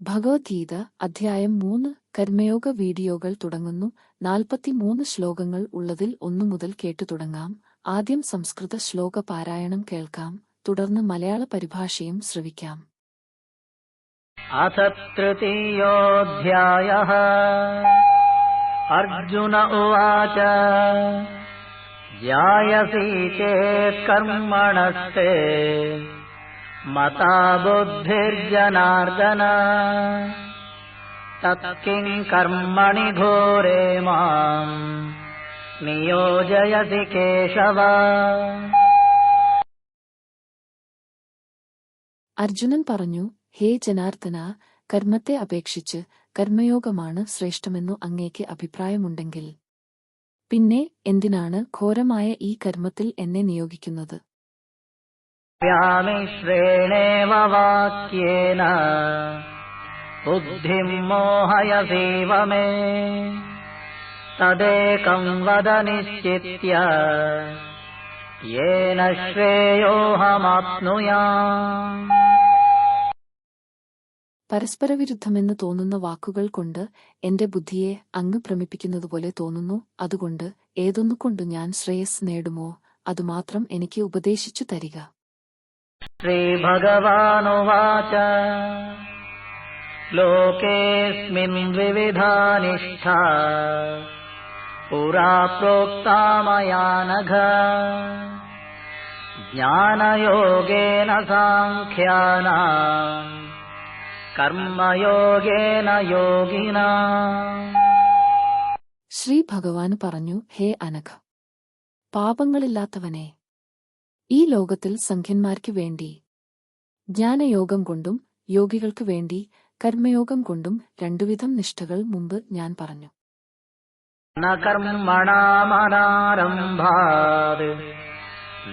ഭഗവത്ഗീത അധ്യായം മൂന്ന് കർമ്മയോഗ വീഡിയോകൾ തുടങ്ങുന്നു. നാൽപ്പത്തിമൂന്ന് ശ്ലോകങ്ങൾ ഉള്ളതിൽ ഒന്നു മുതൽ കേട്ടു തുടങ്ങാം. ആദ്യം സംസ്കൃത ശ്ലോക പാരായണം കേൾക്കാം. തുടർന്ന് മലയാള പരിഭാഷയും ശ്രവിക്കാം. അഥ അർജുന ഉവാച. ജായസീ കർമ്മണസ്തേ. मता बुद्धिर्जनार्दन तत्किम् कर्मणि घोरे माम् नियोजयसि केशव അർജുനൻ പറഞ്ഞു ഹേ ജനാർദ്ദന കർമ്മത്തെ അപേക്ഷിച്ച് കർമ്മയോഗമാണ് ശ്രേഷ്ഠമെന്നു അങ്ങേക്ക് അഭിപ്രായമുണ്ടെങ്കിൽ പിന്നെ എന്തിനാണ് ഘോരമായ ഈ കർമ്മത്തിൽ എന്നെ നിയോഗിക്കുന്നത് व्यामिश्रेणेव वाक्येन बुद्धिम् मोहयसीव मे तदेकम् वद निश्चित्य येन श्रेयोऽहमाप्नुयाम् പരസ്പരവിരുദ്ധമെന്ന് തോന്നുന്ന വാക്കുകൾ കൊണ്ട് എന്റെ ബുദ്ധിയെ അങ്ങ് ഭ്രമിപ്പിക്കുന്നതുപോലെ തോന്നുന്നു അതുകൊണ്ട് ഏതൊന്നുകൊണ്ടു ഞാൻ ശ്രേയസ് നേടുമോ അതുമാത്രം എനിക്ക് ഉപദേശിച്ചു തരിക श्रीभगवानुवाच लोकेऽस्मिन् द्विविधा निष्ठा पुरा प्रोक्ता मया नघ ज्ञानयोगेन साङ्ख्यानाम् कर्मयोगेन योगिना ശ്രീ ഭഗവാൻ പറഞ്ഞു ഹേ അനഘ പാപങ്ങളില്ലാത്തവനെ ഈ ലോകത്തിൽ സംഖ്യന്മാർക്ക് വേണ്ടി. ജ്ഞാനയോഗം കൊണ്ടും യോഗികൾക്ക് വേണ്ടി കർമ്മയോഗം കൊണ്ടും രണ്ടുവിധം നിഷ്ഠകൾ മുമ്പ് ഞാൻ പറഞ്ഞു. കർമ്മണാമനാരംഭാത്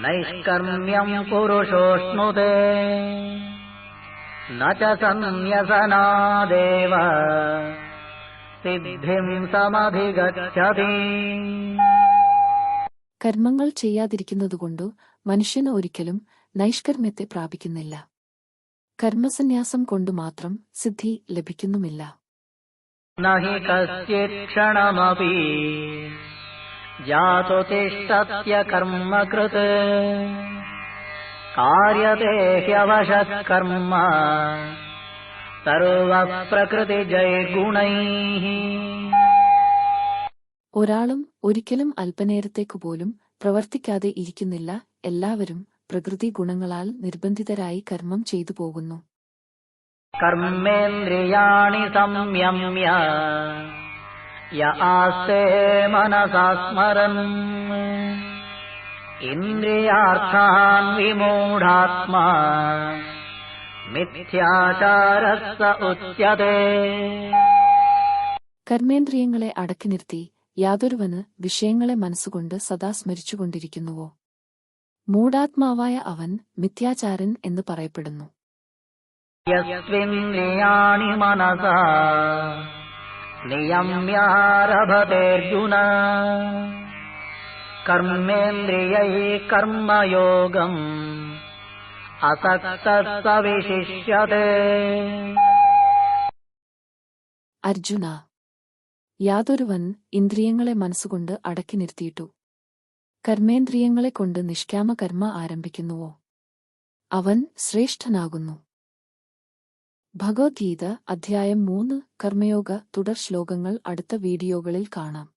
നൈഷ്കർമ്മ്യം പുരുഷോഷ്ണുതേ. നന്യസനാദേവ സിദ്ധിം സമധിഗച്ഛതി. കർമ്മങ്ങൾ ചെയ്യാതിരിക്കുന്നതുകൊണ്ടു മനുഷ്യന് ഒരിക്കലും നൈഷ്കർമ്മ്യത്തെ പ്രാപിക്കുന്നില്ല. കർമ്മസന്യാസം കൊണ്ടു മാത്രം സിദ്ധി ലഭിക്കുന്നുമില്ല. ജാതുതിഷ്ടത്യകർമ്മകൃത് കാര്യത്തെ ഹ്യവശകർമ്മ സർവപ്രകൃതിജൈർഗുണൈ ഒരാളും ഒരിക്കലും അല്പനേരത്തേക്കുപോലും പ്രവർത്തിക്കാതെ ഇരിക്കുന്നില്ല. എല്ലാവരും പ്രകൃതി ഗുണങ്ങളാൽ നിർബന്ധിതരായി കർമ്മം ചെയ്തു പോകുന്നു. കർമ്മേന്ദ്രിയാണി സംയമ്യ ആസേ മനസാസ്മരൻ. ഇന്ദ്രിയാർത്ഥാൻ വിമൂഢാത്മാ മിഥ്യാചാരസ ഉച്ചതേ കർമ്മേന്ദ്രിയങ്ങളെ അടക്കി നിർത്തി യാതൊരുവന് വിഷയങ്ങളെ മനസ്സുകൊണ്ട് സദാ സ്മരിച്ചുകൊണ്ടിരിക്കുന്നുവോ? മൂഢാത്മാവായ അവൻ മിഥ്യാചാരൻ എന്ന് പറയപ്പെടുന്നു. നിയമ്യാരഭതേർജുന. കർമ്മേന്ദ്രിയൈ കർമ്മയോഗം. അസക്തവിശിഷ്യതേ അർജുന യാതൊരുവൻ ഇന്ദ്രിയങ്ങളെ മനസ്സുകൊണ്ട് അടക്കി നിർത്തിയിട്ടു. കർമ്മേന്ദ്രിയങ്ങളെ കൊണ്ട് നിഷ്കാമ കർമ്മ ആരംഭിക്കുന്നുവോ? അവൻ ശ്രേഷ്ഠനാകുന്നു. ഭഗവത്ഗീത അധ്യായം മൂന്ന് കർമ്മയോഗ തുടർ ശ്ലോകങ്ങൾ അടുത്ത വീഡിയോകളിൽ കാണാം.